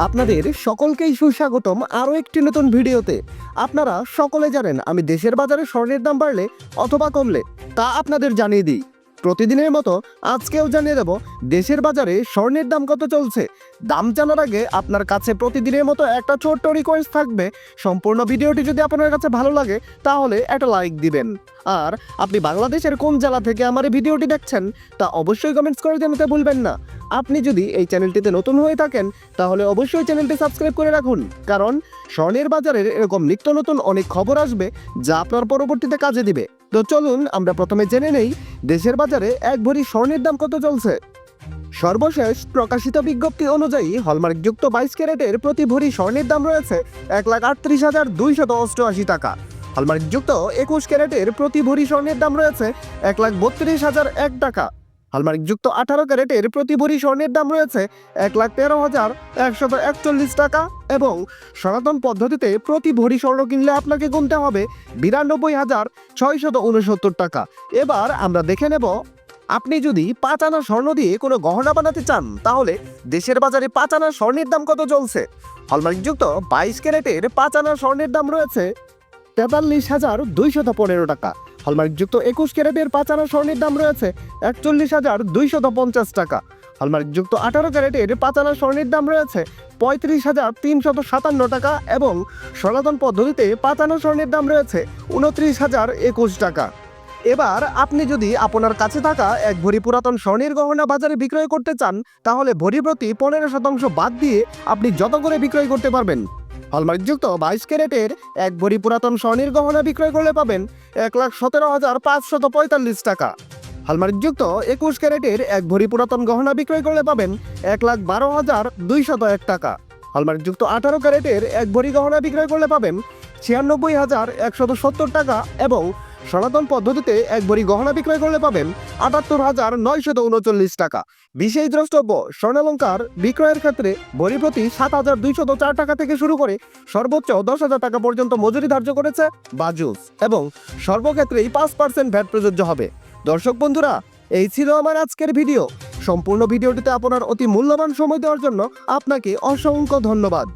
আপনাদের সকলকেই সুস্বাগতম আরও একটি নতুন ভিডিওতে। আপনারা সকলে জানেন আমি দেশের বাজারে স্বর্ণের দাম বাড়লে অথবা কমলে, তা আপনাদের জানিয়ে দিই। প্রতিদিনের মতো আজকেও জানিয়ে দেব, দেশের বাজারে স্বর্ণের দাম কত চলছে। দাম জানার আগে আপনার কাছে প্রতিদিনের মতো একটা ছোট্ট রিকোয়েস্ট থাকবে। সম্পূর্ণ ভিডিওটি যদি আপনার কাছে ভালো লাগে, তাহলে একটা লাইক দিবেন। আর আপনি বাংলাদেশের কোন জেলা থেকে আমার এই ভিডিওটি দেখছেন, তা অবশ্যই কমেন্টস করে জানাতে ভুলবেন না। আপনি যদি এই চ্যানেলটিতে নতুন হয়ে থাকেন, তাহলে অবশ্যই চ্যানেলটি সাবস্ক্রাইব করে রাখুন। কারণ স্বর্ণের বাজারের এরকম নিত্য নতুন অনেক খবর আসবে যা আপনার পরবর্তীতে কাজে দিবে। তো চলুন আমরা প্রথমে জেনে নেই দেশের বাজারে এক ভরি স্বর্ণের দাম কত চলছে। সর্বশেষ প্রকাশিত বিজ্ঞপ্তি অনুযায়ী হলমার্কযুক্ত বাইশ ক্যারেটের প্রতি ভরি স্বর্ণের দাম রয়েছে এক লাখ আটত্রিশ হাজার দুইশত অষ্টআশি টাকা। হলমার্কযুক্ত একুশ ক্যারেটের প্রতি ভরি স্বর্ণের দাম রয়েছে এক লাখ বত্রিশ হাজার এক টাকা। হলমার্কযুক্ত আঠারো ক্যারেটের প্রতি ভরি স্বর্ণের দাম রয়েছে এক লাখ তেরো হাজার একশত একচল্লিশ টাকা এবং সনাতন পদ্ধতিতে প্রতি ভরি স্বর্ণ কিনলে আপনাকে গুনতে হবে বিরানব্বই হাজার ছয়শত উনসত্তর টাকা। এবার আমরা দেখে নেব, আপনি যদি পাঁচ আনা স্বর্ণ দিয়ে কোনো গহনা বানাতে চান, তাহলে দেশের বাজারে পাঁচ আনা স্বর্ণের দাম কত চলছে হলমার্কযুক্ত বাইশ ক্যারেটের পাঁচ আনা স্বর্ণের দাম রয়েছে তেতাল্লিশ হাজার দুইশত পনেরো টাকা। হলমার্কযুক্ত একুশ ক্যারেটের পাঁচ আনা স্বর্ণের দাম রয়েছে একচল্লিশ হাজার দুইশত পঞ্চাশ টাকা। হলমার্কযুক্ত আঠারো ক্যারেটের পাঁচ আনা স্বর্ণের দাম রয়েছে পঁয়ত্রিশ হাজার তিনশত সাতান্ন টাকা এবং সনাতন পদ্ধতিতে পাঁচ আনা স্বর্ণের দাম রয়েছে উনত্রিশ হাজার একুশ টাকা। এবার আপনি যদি আপনার কাছে থাকা এক ভরি পুরাতন স্বর্ণের গহনা বাজারে বিক্রয় করতে চান, তাহলে ভরি প্রতি পনেরো শতাংশ বাদ দিয়ে আপনি যত করে বিক্রয় করতে পারবেন। হলমার্কযুক্ত বাইশ ক্যারেটের এক ভরি পুরাতন স্বর্ণের গহনা বিক্রয় করলে পাবেন এক লাখ সতেরো হাজার পাঁচশত পঁয়তাল্লিশ টাকা। হলমার্কযুক্ত একুশ ক্যারেটের এক ভরি পুরাতন গহনা বিক্রয় করলে পাবেন এক লাখ বারো হাজার দুইশত এক টাকা। হলমার্কযুক্ত আঠারো ক্যারেটের এক ভরি গহনা বিক্রয় করলে পাবেন ছিয়ানব্বই হাজার একশত সত্তর টাকা এবং সনাতন পদ্ধতিতে এক ভরি গহনা বিক্রয় করলে পাবেন আটাত্তর হাজার নয়শত উনচল্লিশ টাকা। বিশেষ দ্রষ্টব্য, স্বর্ণালঙ্কার বিক্রয়ের ক্ষেত্রে ভরি প্রতি সাত হাজার দুইশত চার টাকা থেকে শুরু করে সর্বোচ্চ দশ হাজার টাকা পর্যন্ত মজুরি ধার্য করেছে বাজুস এবং সর্বক্ষেত্রেই পাঁচ পার্সেন্ট ভ্যাট প্রযোজ্য হবে। দর্শক বন্ধুরা, এই ছিল আমার আজকের ভিডিও। সম্পূর্ণ ভিডিওটিতে আপনার অতি মূল্যবান সময় দেওয়ার জন্য আপনাকে অসংখ্য ধন্যবাদ।